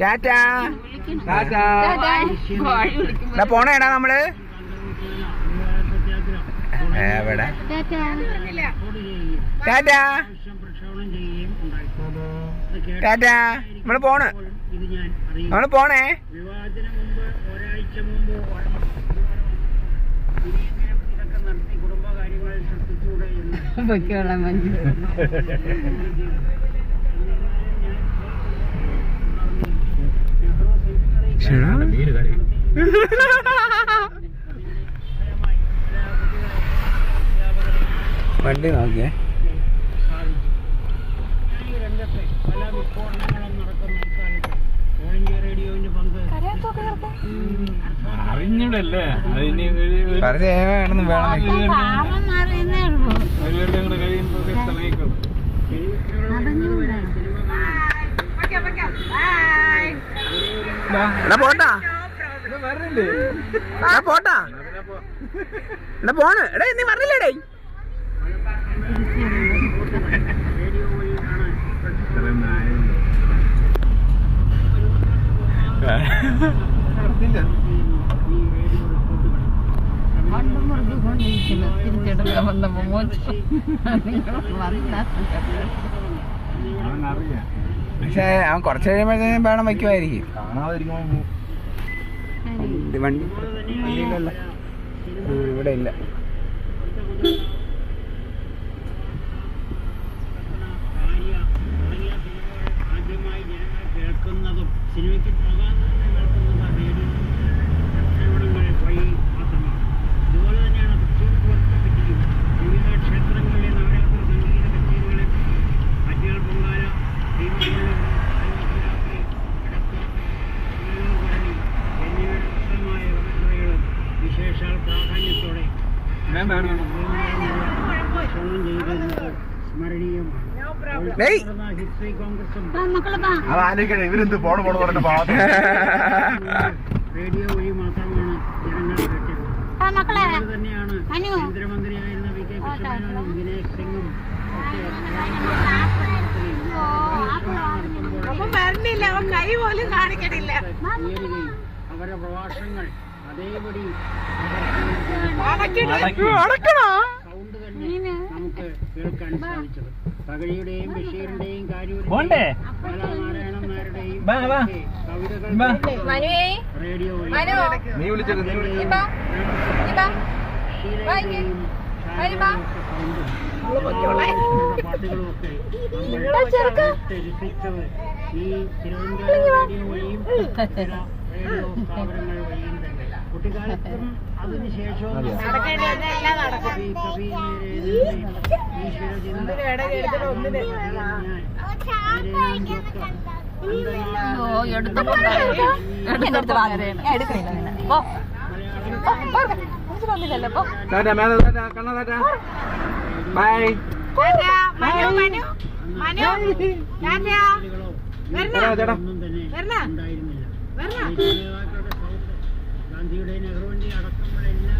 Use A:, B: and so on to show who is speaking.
A: ടാറ്റാ. പോണേടാ നമ്മൾ. എവിടെ? ടാറ്റാ. ടാറ്റാ. നമ്മൾ പോണ്. നമ്മൾ പോണേ.
B: കുടുംബകാര്യങ്ങൾ ശ്രദ്ധിച്ചൂടെ റേഡിയോവിന്റെ പങ്ക്
C: അറിഞ്ഞൂടല്ലേ? അതിന്
A: വേണം. എടാ പോട്ടാ. എടാ പോട്ടാ. എടാ പോണ്. എടാ നീ
D: മുറുകിക്കൊണ്ടിരിക്കുന്നു തിരിച്ചെടുക്കാൻ വന്നപ്പോ വന്നാ
C: അവനറിയാം.
A: പക്ഷേ അവൻ കുറച്ച് കഴിയുമ്പോഴത്തേനും വേണം വയ്ക്കുമായിരിക്കും. വണ്ടി ഇവിടെ ഇല്ല.
E: അത് ആലോചിക്കണേ ഇവരെന്ത് പോണ പോണ പറഞ്ഞ പാവം.
B: റേഡിയോ വഴി മാത്രമാണ് ജനങ്ങൾ കേട്ടത് തന്നെയാണ്
D: മനു.
B: കേന്ദ്രമന്ത്രിയായിരുന്ന വി കെ കൃഷ്ണമേനോനും ദിനേശ് സിംഗും ഒക്കെ
F: വരണില്ല അവൻ കൈ പോലും കാണിക്കണില്ല.
B: ഉയരുകയും അവരുടെ പ്രഭാഷണങ്ങൾ അതേപടി നമുക്ക് കേൾക്കാൻ സാധിച്ചത്. തകഴിയുടെയും ബഷീറിന്റെയും
C: പോണ്ടേ?
B: ബാലനാരായണൻ നായരുടെയും
C: വാ, വാ.
B: ഒക്കെ കവിതകൾ
C: വാ.
B: റേഡിയോ വഴി
E: നീ വിളിച്ചത് നീ വിളിച്ചത്
B: ശീലയുടെയും ഷാജഹാനൊക്കെ സൗണ്ടും പാട്ടുകളുമൊക്കെ നമ്മൾ രസിച്ചത് ഈ തിരുവനന്തപുരം റേഡിയോ വഴിയും ചില റേഡിയോ സ്ഥാപനങ്ങൾ വഴിയും തന്നെ കുട്ടിക്കാലത്തും അതിനുശേഷവും
D: ഓ എടുക്കണില്ല
A: മേലെ ടാറ്റാ കണ്ണ tata. Bye.
F: Tata, Manu Manu Manu. Tata. വരണോ
A: ചേട്ടാ.
B: ഗാന്ധിയുടെ നെഹ്റുവിന്റെ അടക്കമുള്ള എല്ലാ